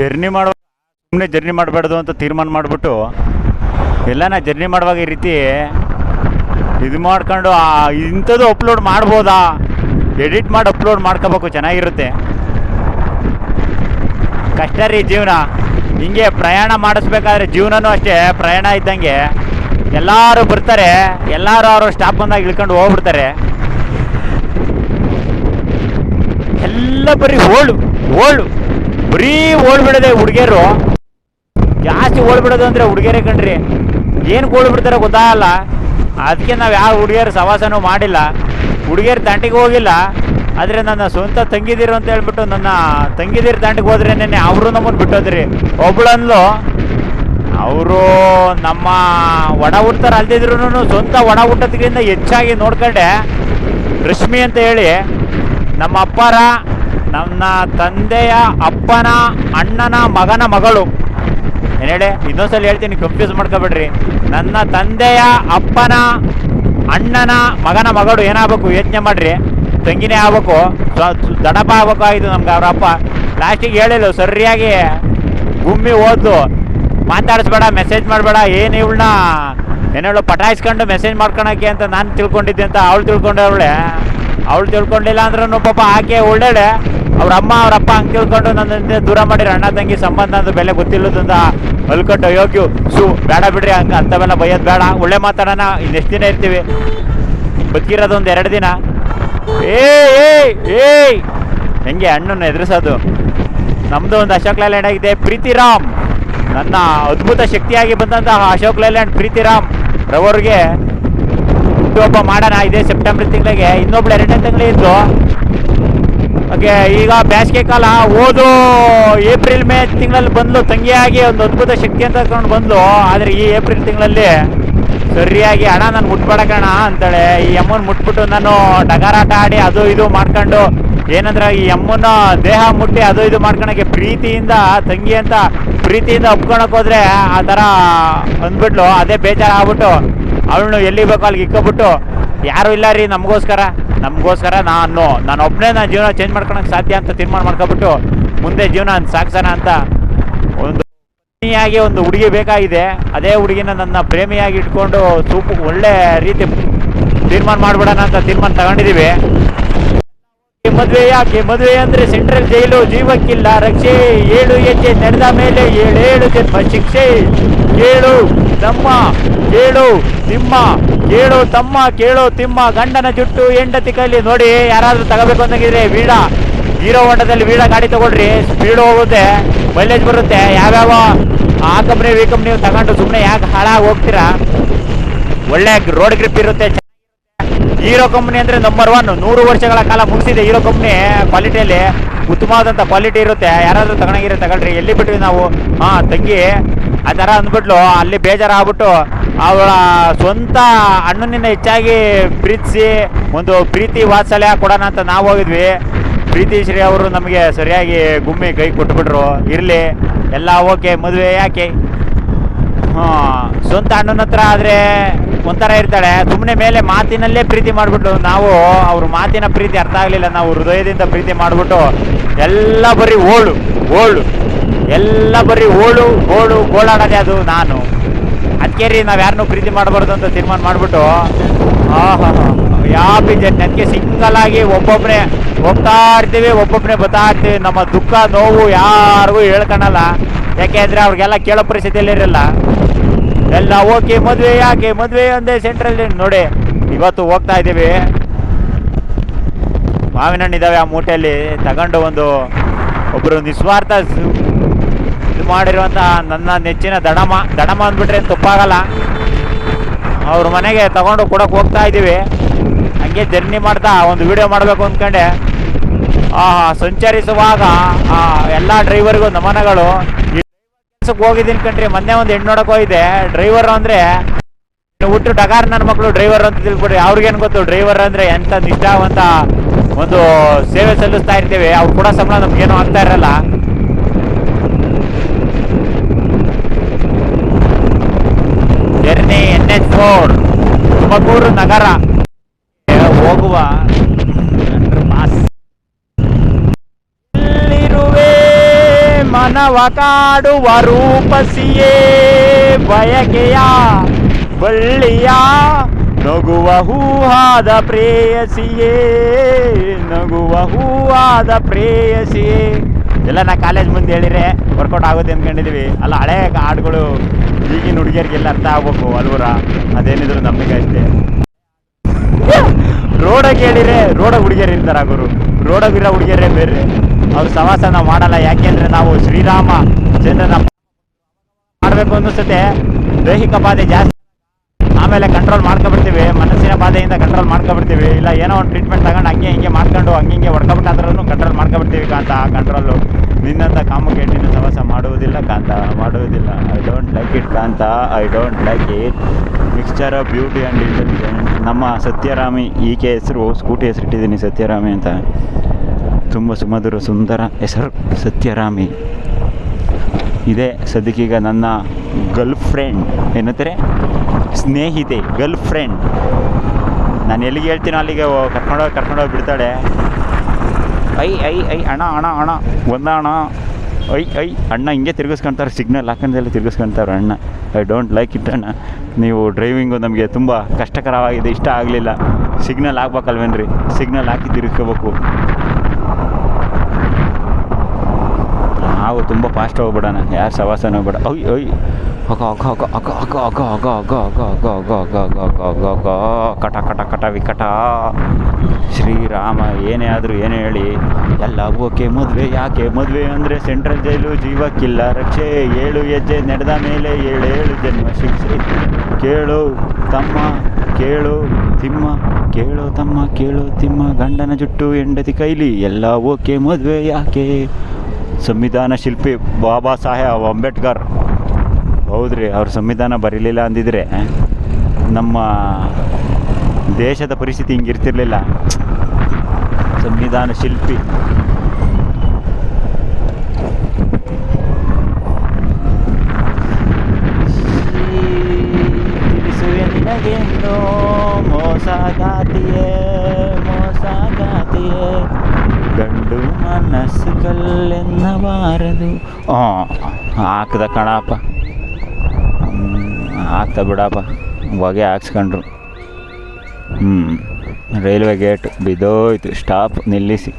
Journey ಮಾಡುವಾಗ ಸುಮ್ಮನೆ journey ಮಾಡಬಾರ್ದು ಅಂತ ತೀರ್ಮಾನ ಮಾಡಿಬಿಟ್ಟು ಎಲ್ಲನ ಜರ್ನಿ ಮಾಡುವಾಗ ಈ ರೀತಿ ಇದು ಮಾಡ್ಕೊಂಡು ಇಂಥದ್ದು ಅಪ್ಲೋಡ್ ಮಾಡ್ಬೋದಾ? ಎಡಿಟ್ ಮಾಡಿ ಅಪ್ಲೋಡ್ ಮಾಡ್ಕೋಬೇಕು, ಚೆನ್ನಾಗಿರುತ್ತೆ. ಕಷ್ಟ ರೀ ಜೀವನ. ಹಿಂಗೆ ಪ್ರಯಾಣ ಮಾಡಿಸ್ಬೇಕಾದ್ರೆ ಜೀವನನೂ ಅಷ್ಟೇ, ಪ್ರಯಾಣ ಇದ್ದಂಗೆ ಎಲ್ಲರೂ ಬರ್ತಾರೆ, ಎಲ್ಲರೂ ಅವರು ಸ್ಟಾಪ್ ಬಂದಾಗ ಇಳ್ಕೊಂಡು ಹೋಗ್ಬಿಡ್ತಾರೆ. ಎಲ್ಲ ಬರೀ ಓಳು ಓಳು ಬರೀ ಓಡ್ಬಿಡದೆ ಹುಡುಗಿಯರು. ಜಾಸ್ತಿ ಓಡ್ಬಿಡೋದು ಅಂದರೆ ಹುಡುಗಿಯರೇ ಕಣ್ರಿ. ಏನು ಓಡ್ಬಿಡ್ತಾರೆ ಗೊತ್ತಾಗಲ್ಲ ಅದಕ್ಕೆ ನಾವು ಯಾವ ಹುಡುಗಿಯರು ಸವಾಸನು ಮಾಡಿಲ್ಲ. ಹುಡುಗಿಯರು ತಂಟಿಗೆ ಹೋಗಿಲ್ಲ. ಆದರೆ ನನ್ನ ಸ್ವಂತ ತಂಗಿದಿರು ಅಂತ ಹೇಳ್ಬಿಟ್ಟು ನನ್ನ ತಂಗಿದಿರು ತಂಟಿಗೆ ನೆನ್ನೆ ಅವರು ನಮ್ಮನ್ನು ಬಿಟ್ಟೋದ್ರಿ. ಒಬ್ಳಂದ್ಲು ಅವರು ನಮ್ಮ ಒಣ ಹುಡ್ತಾರೆ ಅಲ್ದಿದ್ರು ಸ್ವಂತ ಒಣ ಹುಟ್ಟೋದ್ಕಿಂತ ಹೆಚ್ಚಾಗಿ ನೋಡ್ಕೊಂಡೆ. ರಶ್ಮಿ ಅಂತ ಹೇಳಿ. ನಮ್ಮ ಅಪ್ಪರ ನನ್ನ ತಂದೆಯ ಅಪ್ಪನ, ಅಣ್ಣನ, ಮಗನ ಮಗಳು. ಏನು ಇನ್ನೊಂದ್ಸಲ ಹೇಳ್ತೀನಿ ಕನ್ಫ್ಯೂಸ್ ಮಾಡ್ಕೊಬೇಡ್ರಿ. ನನ್ನ ತಂದೆಯ ಅಪ್ಪನ, ಅಣ್ಣನ, ಮಗನ ಮಗಳು ಏನಾಗಬೇಕು? ಯೋಚನೆ ಮಾಡ್ರಿ. ತಂಗಿನೇ ಆಗ್ಬೇಕು. ದಡಪ ಆಗ್ಬೇಕು ಆಯಿತು ನಮ್ಗೆ ಅವ್ರ ಅಪ್ಪ. ಲಾಸ್ಟಿಗೆ ಹೇಳಿಲ್ಲ, ಸರಿಯಾಗಿ ಗುಮ್ಮಿ ಓದ್ದು ಮಾತಾಡಿಸ್ಬೇಡ ಮೆಸೇಜ್ ಮಾಡಬೇಡ, ಏನು ಇವಳನ್ನ ಏನೇಳು ಪಟಾಯಿಸ್ಕೊಂಡು ಮೆಸೇಜ್ ಮಾಡ್ಕೊಳಕ್ಕೆ ಅಂತ ನಾನು ತಿಳ್ಕೊಂಡಿದ್ದೆ ಅಂತ ಅವಳು ತಿಳ್ಕೊಂಡವಳೆ ಅವಳು. ತಿಳ್ಕೊಂಡಿಲ್ಲ ಅಂದ್ರೂ ಪಾಪ ಆಕೆ ಒಳ್ಳೆಳೆ. ಅವ್ರ ಅಮ್ಮ, ಅವ್ರ ಅಪ್ಪ ಹಂಗೆ ತಿಳ್ಕೊಂಡು ನನ್ನಿಂದ ದೂರ ಮಾಡಿರ ಅಣ್ಣ ತಂಗಿ ಸಂಬಂಧ ಅಂತ ಬೆಲೆ ಗೊತ್ತಿಲ್ಲದಂತ ಅಲ್ಕೊಂಡು ಯೋಗ್ಯು, ಸು, ಬೇಡ ಬಿಡ್ರಿ, ಹಂಗೆ ಅಂಥವೆಲ್ಲ ಬೈಯೋದು ಬೇಡ. ಒಳ್ಳೆ ಮಾತಾಡೋಣ, ಇನ್ನೆಷ್ಟು ದಿನ ಇರ್ತೀವಿ? ಬದುಕಿರೋದು ಒಂದು ಎರಡು ದಿನ. ಏಯ್ ಏಯ್ ಹೆಂಗೆ ಅಣ್ಣನ ಎದುರಿಸೋದು. ನಮ್ಮದು ಒಂದು ಅಶೋಕ್ ಲೇಲ್ಯಾಂಡ್ ಆಗಿದೆ, ಪ್ರೀತಿರಾಮ್. ನನ್ನ ಅದ್ಭುತ ಶಕ್ತಿಯಾಗಿ ಬಂದಂತಹ ಅಶೋಕ್ ಲೈಲ್ಯಾಂಡ್ ಪ್ರೀತಿ ರಾಮ್ ರವರಿಗೆ ಹುಟ್ಟುಹಬ್ಬ ಮಾಡೋಣ. ಇದೇ ಸೆಪ್ಟೆಂಬರ್ ತಿಂಗಳಿಗೆ ಇನ್ನೊಬ್ಳು ಎರಡನೇ ತಿಂಗಳು ಹಾಗೆ ಈಗ ಬೇಸಿಗೆ ಕಾಲ. ಓದು ಏಪ್ರಿಲ್, ಮೇ ತಿಂಗಳಲ್ಲಿ ಬಂದ್ಲು. ತಂಗಿಯಾಗಿ ಒಂದು ಅದ್ಭುತ ಶಕ್ತಿ ಅಂತ ತಗೊಂಡು ಬಂದ್ಲು. ಆದರೆ ಈ ಏಪ್ರಿಲ್ ತಿಂಗಳಲ್ಲಿ ಸರಿಯಾಗಿ ಹಣ ನಾನು ಮುಟ್ಬೇಡ ಅಂತೇಳಿ. ಈ ಅಮ್ಮನ ಮುಟ್ಬಿಟ್ಟು ನಾನು ಡಗಾರಾಟ ಆಡಿ ಅದು ಇದು ಮಾಡ್ಕೊಂಡು ಏನಂದ್ರೆ ಈ ಅಮ್ಮನ ದೇಹ ಮುಟ್ಟಿ ಅದು ಇದು ಮಾಡ್ಕೊಳಕ್ಕೆ ಪ್ರೀತಿಯಿಂದ, ತಂಗಿ ಅಂತ ಪ್ರೀತಿಯಿಂದ ಒಪ್ಕೊಳಕ್ ಹೋದ್ರೆ ಆ ಥರ ಅಂದ್ಬಿಟ್ಲು ಅದೇ ಬೇಜಾರು ಆಗ್ಬಿಟ್ಟು ಅವಳನ್ನು ಎಲ್ಲಿ ಬೇಕೋ ಅಲ್ಲಿಗೆ ಇಕ್ಕೊಬಿಟ್ಟು. ಯಾರು ಇಲ್ಲ ರೀ, ನಮಗೋಸ್ಕರ. ನಮಗೋಸ್ಕರ ನಾನು ನಾನು ಒಬ್ಬನೇ ನಾನು ಜೀವನ ಚೇಂಜ್ ಮಾಡ್ಕೊಳಕ್ಕೆ ಸಾಧ್ಯ ಅಂತ ತೀರ್ಮಾನ ಮಾಡ್ಕೊಬಿಟ್ಟು ಮುಂದೆ ಜೀವನ ಸಾಗಿಸೋಣ ಅಂತ ಒಂದು ಪ್ರೇಮಿಯಾಗಿ ಒಂದು ಹುಡುಗಿ ಬೇಕಾಗಿದೆ. ಅದೇ ಹುಡುಗಿನ ನನ್ನ ಪ್ರೇಮಿಯಾಗಿ ಇಟ್ಕೊಂಡು ಸೂಪು ಒಳ್ಳೆ ರೀತಿ ತೀರ್ಮಾನ ಮಾಡಿಬಿಡೋಣ ಅಂತ ತೀರ್ಮಾನ ತಗೊಂಡಿದ್ದೀವಿ ಮದುವೆ, ಯಾಕೆ ಮದುವೆ ಅಂದ್ರೆ ಸೆಂಟ್ರಲ್ ಜೈಲು ಜೀವಕ್ಕಿಲ್ಲ. ರಕ್ಷೆ ಏಳು ಹೆಜ್ಜೆ ನಡೆದ ಮೇಲೆ ಏಳೇಳು ಜನ್ಮ ಶಿಕ್ಷೆ. ಕೇಳು ತಮ್ಮ ಕೇಳು ತಿಮ್ಮ ಕೇಳು ತಮ್ಮ, ಕೇಳು ತಿಮ್ಮ, ಗಂಡನ ಜುಟ್ಟು, ಹೆಂಡತಿ ಕೈಲಿ ನೋಡಿ ಯಾರಾದ್ರೂ ತಗೋಬೇಕು ಅಂದಂಗಿದ್ರೆ ವೀಡ ಹೀರೋ ಹೊಂಡದಲ್ಲಿ ವೀಡ ಗಾಡಿ ತಗೊಳ್ರಿ. ಸ್ಪೀಡ್ ಹೋಗುತ್ತೆ ಮೈಲೇಜ್ ಬರುತ್ತೆ. ಯಾವ್ಯಾವ ಆ ಕಂಪ್ನಿ ವಿ ಕಂಪ್ನಿ ತಗೊಂಡು ಸುಮ್ಮನೆ ಯಾಕೆ ಹಾಳಾಗಿ ಹೋಗ್ತೀರಾ? ಒಳ್ಳೆ ರೋಡ್ ಗ್ರಿಪ್ ಇರುತ್ತೆ. ಹೀರೋ ಕಂಪ್ನಿ ಅಂದ್ರೆ ನಂಬರ್ ಒನ್ ನೂರು ವರ್ಷಗಳ ಕಾಲ ಮುಗಿಸಿದೆ ಹೀರೋ ಕಂಪ್ನಿ. ಕ್ವಾಲಿಟಿಯಲ್ಲಿ ಉತ್ತಮವಾದಂಥ ಕ್ವಾಲಿಟಿ ಇರುತ್ತೆ. ಯಾರಾದರೂ ತಗೊಂಡಿರೋ ತಗೊಳ್ರಿ. ಎಲ್ಲಿ ಬಿಟ್ವಿ ನಾವು? ಹಾಂ, ತಂಗಿ. ಆ ಥರ ಅಂದ್ಬಿಟ್ಲು. ಅಲ್ಲಿ ಬೇಜಾರಾಗ್ಬಿಟ್ಟು ಅವಳ ಸ್ವಂತ ಅಣ್ಣನಿಂದ ಹೆಚ್ಚಾಗಿ ಪ್ರೀತಿಸಿ ಒಂದು ಪ್ರೀತಿ ವಾತ್ಸಲ್ಯ ಕೊಡೋಣ ಅಂತ ನಾವು ಹೋಗಿದ್ವಿ. ಪ್ರೀತಿ ಶ್ರೀ ಅವರು ನಮಗೆ ಸರಿಯಾಗಿ ಗುಮ್ಮಿ ಕೈ ಕೊಟ್ಬಿಟ್ರು. ಇರಲಿ. ಎಲ್ಲ ಓಕೆ ಮದುವೆ ಯಾಕೆ? ಸ್ವಂತ ಅಣ್ಣನ ಹತ್ರ ಆದರೆ ಒಂಥರ ಇರ್ತಾಳೆ. ಸುಮ್ಮನೆ ಮೇಲೆ ಮಾತಿನಲ್ಲೇ ಪ್ರೀತಿ ಮಾಡಿಬಿಟ್ಟು ನಾವು ಅವ್ರ ಮಾತಿನ ಪ್ರೀತಿ ಅರ್ಥ ಆಗಲಿಲ್ಲ. ನಾವು ಹೃದಯದಿಂದ ಪ್ರೀತಿ ಮಾಡಿಬಿಟ್ಟು ಎಲ್ಲ ಬರೀ ಓಳು ಓಳು. ಎಲ್ಲ ಬರೀ ಓಳು ಓಳು, ಗೋಳಾಡೋದೇ ಅದು ನಾನು. ಅದಕ್ಕೆ ರೀ ನಾವು ಯಾರನ್ನೂ ಪ್ರೀತಿ ಮಾಡಬಾರ್ದು ಅಂತ ತೀರ್ಮಾನ ಮಾಡಿಬಿಟ್ಟು. ಆಹಾ. ಯಾವ ನನಗೆ ಸಿಂಗಲ್ ಆಗಿ ಒಬ್ಬೊಬ್ಬನೇ ಹೋಗ್ತಾ ಇರ್ತೀವಿ ಒಬ್ಬೊಬ್ಬನೇ ಬರ್ತಾ ಇರ್ತೀವಿ. ನಮ್ಮ ದುಃಖ, ನೋವು ಯಾರಿಗೂ ಹೇಳ್ಕೊಳಲ್ಲ ಯಾಕೆಂದ್ರೆ ಅವ್ರಿಗೆಲ್ಲ ಕೇಳೋ ಪರಿಸ್ಥಿತಿಯಲ್ಲಿ ಇರಲ್ಲ. ಎಲ್ಲ ಓಕೆ, ಮದುವೆ ಯಾಕೆ? ಮದುವೆ ಒಂದೇ ಸೆಂಟ್ರಲ್ಲಿ ನೋಡಿ, ಇವತ್ತು ಹೋಗ್ತಾ ಇದ್ದೀವಿ. ಮಾವಿನ ಹಣ್ಣು ಇದಾವೆ ಆ ಮೂಟೆಯಲ್ಲಿ. ತಗೊಂಡು ಒಂದು ಒಬ್ಬರು ನಿಸ್ವಾರ್ಥ ಇದು ಮಾಡಿರುವಂಥ ನನ್ನ ನೆಚ್ಚಿನ ದಡಮ ದಡಮ ಅಂದ್ಬಿಟ್ರೆ ತಪ್ಪಾಗಲ್ಲ. ಅವ್ರ ಮನೆಗೆ ತಗೊಂಡು ಕೊಡೋಕೆ ಹೋಗ್ತಾ ಇದ್ದೀವಿ. ಹಂಗೆ ಜರ್ನಿ ಮಾಡ್ತಾ ಒಂದು ವಿಡಿಯೋ ಮಾಡಬೇಕು ಅಂದ್ಕೊಂಡೆ. ಆ ಸಂಚರಿಸುವಾಗ ಎಲ್ಲ ಡ್ರೈವರ್ಗೂ ನಮನಗಳು. ಹೋಗಿದ್ದೀನಿ ಕಣ್ರಿ, ಮೊನ್ನೆ ಒಂದು ಹೆಣ್ಣು ನೋಡಕ್ ಹೋಗಿದ್ದೆ. ಡ್ರೈವರ್ ಅಂದ್ರೆ ಹುಟ್ಟು ಡಗಾರ್ ನನ್ನ ಮಕ್ಕಳು ಡ್ರೈವರ್ ಅಂತ ತಿಳ್ಕೊಡಿ ಅವ್ರಿಗೇನು ಗೊತ್ತು ಡ್ರೈವರ್ ಅಂದ್ರೆ ಎಂತ ನಿಷ್ಠಾವಂತ ಒಂದು ಸೇವೆ ಸಲ್ಲಿಸ್ತಾ ಇರ್ತೀವಿ. ಅವ್ರು ಕೂಡ ಸಂಬಳ ನಮ್ಗೇನು ಆಗ್ತಾ ಇರಲ್ಲ. Journey N H four, Tumakuru ನಗರ. ಮನವ ಕಾಡುವ ರೂಪಸಿಯೇ ಬಯಕೆಯ ಬಳ್ಳಿಯ ನಗುವ ಹೂವಾದ ಪ್ರೇಯಸಿಯೇ, ನಗುವ ಹೂವಾದ ಪ್ರೇಯಸಿಯೇ. ಎಲ್ಲ ನಾ ಕಾಲೇಜ್ ಮುಂದೆ ಹೇಳಿದ್ರೆ ವರ್ಕೌಟ್ ಆಗುತ್ತೆ ಅಂದ್ಕೊಂಡಿದ್ವಿ ಅಲ್ಲ, ಹಳೆ ಹಾಡುಗಳು ಈಗಿನ ಹುಡುಗಿಯರಿಗೆಲ್ಲ ಅರ್ಥ ಆಗ್ಬೇಕು, ಅಲ್ವರ? ಅದೇನಿದ್ರು ನಮಗೆ ಅಷ್ಟೇ. ರೋಡಾಗ ಹೇಳಿದ್ರೆ ರೋಡಾಗ ಹುಡುಗಿಯರು ಇರ್ತಾರೆ ಗುರು. ರೋಡಾಗಿರೋ ಹುಡುಗಿಯರೇ ಬೇರೆ ಅವ್ರ ಸವಾಸನ ಮಾಡಲ್ಲ. ಯಾಕೆಂದ್ರೆ ನಾವು ಶ್ರೀರಾಮ ಚಂದ್ರನ ಮಾಡಬೇಕು ಅನ್ನಿಸುತ್ತೆ. ದೈಹಿಕ ಬಾಧೆ ಜಾಸ್ತಿ. ಆಮೇಲೆ ಕಂಟ್ರೋಲ್ ಮಾಡ್ಕೊಬಿಡ್ತೀವಿ. ಮನಸ್ಸಿನ ಬಾಧೆಯಿಂದ ಕಂಟ್ರೋಲ್ ಮಾಡ್ಕೊಬಿಡ್ತೀವಿ. ಇಲ್ಲ, ಏನೋ ಒಂದು ಟ್ರೀಟ್ಮೆಂಟ್ ತಗೊಂಡು ಹಂಗೆ ಹಿಂಗೆ ಮಾಡ್ಕೊಂಡು ಹಂಗೆ ಹಿಂಗೆ ಹೊಡ್ಕೊಬಿಟ್ಟಾದ್ರೂ ಕಂಟ್ರೋಲ್ ಮಾಡ್ಕೊಬಿಡ್ತೀವಿ ಕಾಂತ. ಆ ಕಂಟ್ರೋಲು ನಿನ್ನಂತ ಕಾಮಕ್ಕೆ ನಿನ್ನ ಸವಾಸ ಮಾಡುವುದಿಲ್ಲ ಕಾಂತ. ಮಾಡುವುದಿಲ್ಲ. ಐ ಡೋಂಟ್ ಲೈಕ್ ಇಟ್ ಕಾಂತ. I don't like it mixture of beauty and intelligence ನಮ್ಮ ಸತ್ಯರಾಮಿ, ಈಕೆ ಹೆಸರು, ಸ್ಕೂಟಿ ಹೆಸರು ಇಟ್ಟಿದ್ದೀನಿ ಸತ್ಯರಾಮಿ ಅಂತ. ತುಂಬ ಸುಮಧುರ ಸುಂದರ ಹೆಸರು ಸತ್ಯರಾಮಿ ಇದೆ ಸದ್ಯಕ್ಕೀಗ ನನ್ನ ಗರ್ಲ್ ಫ್ರೆಂಡ್ ಏನಂತಾರೆ? ಸ್ನೇಹಿತೆ ಗರ್ಲ್ ಫ್ರೆಂಡ್ ನಾನು ಎಲ್ಲಿಗೆ ಹೇಳ್ತೀನೋ ಅಲ್ಲಿಗೆ ಕರ್ಕೊಂಡೋಗಿ ಕರ್ಕೊಂಡೋಗಿ ಬಿಡ್ತಾಳೆ. ಐ ಐ ಐ, ಅಣ್ಣ ಅಣ್ಣ ಅಣ್ಣ, ಒಂದ ಅಣ್ಣ. ಐ ಐ, ಅಣ್ಣ ಹಿಂಗೆ ತಿರ್ಗಿಸ್ಕೊಂತಾರೆ, ಸಿಗ್ನಲ್ ಹಾಕೊಂಡೆಲ್ಲ ತಿರ್ಗಿಸ್ಕೊಂತಾರೆ ಅಣ್ಣ. ಐ ಡೋಂಟ್ ಲೈಕ್ ಇಟ್ ಅಣ್ಣ. ನೀವು ಡ್ರೈವಿಂಗು ನಮಗೆ ತುಂಬ ಕಷ್ಟಕರವಾಗಿದೆ, ಇಷ್ಟ ಆಗಲಿಲ್ಲ. ಸಿಗ್ನಲ್ ಹಾಕ್ಬೇಕಲ್ವೇನ್ರಿ? ಸಿಗ್ನಲ್ ಹಾಕಿ ತಿರ್ಗಿಸ್ಕೋಬೇಕು. ನಾವು ತುಂಬ ಫಾಸ್ಟ್ ಹೋಗ್ಬಿಡೋಣ ಯಾರು ಸವಾಸನ ಹೋಗ್ಬೇಡ ಒಯ್ ಒಯ್ ಅಕ ಅಕ ಅಕ ಅಕ ಅಕ ಅಕ ಅಕ ಅಕ ಅಕ ಅಕ ಅಕ ಅಕ ಅಕ ಕಟ ಕಟ ಕಟ ವಿಕಟ ಶ್ರೀರಾಮ ಏನೇ ಆದರೂ ಏನೇ ಹೇಳಿ ಎಲ್ಲ ಓಕೆ ಮದುವೆ ಯಾಕೆ ಮದುವೆ ಅಂದರೆ ಸೆಂಟ್ರಲ್ ಜೈಲು ಜೀವಕ್ಕಿಲ್ಲ ರಕ್ಷೆ ಏಳು ಹೆಜ್ಜೆ ನಡೆದ ಮೇಲೆ ಏಳೇಳು ಜನ್ಮ ಶಿಕ್ಷೆ ಕೇಳು ತಮ್ಮ ಕೇಳು ತಿಮ್ಮ ಕೇಳು ತಮ್ಮ ಕೇಳು ತಿಮ್ಮ ಗಂಡನ ಜುಟ್ಟು ಹೆಂಡತಿ ಕೈಲಿ ಎಲ್ಲ ಓಕೆ ಮದುವೆ ಯಾಕೆ ಸಂವಿಧಾನ ಶಿಲ್ಪಿ ಬಾಬಾ ಸಾಹೇಬ್ ಅಂಬೇಡ್ಕರ್. ಹೌದ್ರಿ, ಅವ್ರ ಸಂವಿಧಾನ ಬರೀಲಿಲ್ಲ ಅಂದಿದ್ರೆ ನಮ್ಮ ದೇಶದ ಪರಿಸ್ಥಿತಿ ಹಿಂಗಿರ್ತಿರ್ಲಿಲ್ಲ. ಸಂವಿಧಾನ ಶಿಲ್ಪಿ ಮನಸ್ಸು ಕಲ್ಲೆನ್ನಬಾರದು ಹಾಕ್ದ ಕಣಪ್ಪ. ಹಾಕ್ತ ಬಿಡಪ್ಪ. ಹೊಗೆ ಹಾಕ್ಸ್ಕೊಂಡ್ರು. ಹ್ಞೂ ರೈಲ್ವೆ ಗೇಟ್ ಬಿದ್ದೋಯ್ತು. ಸ್ಟಾಪ್ ನಿಲ್ಲಿಸಿ.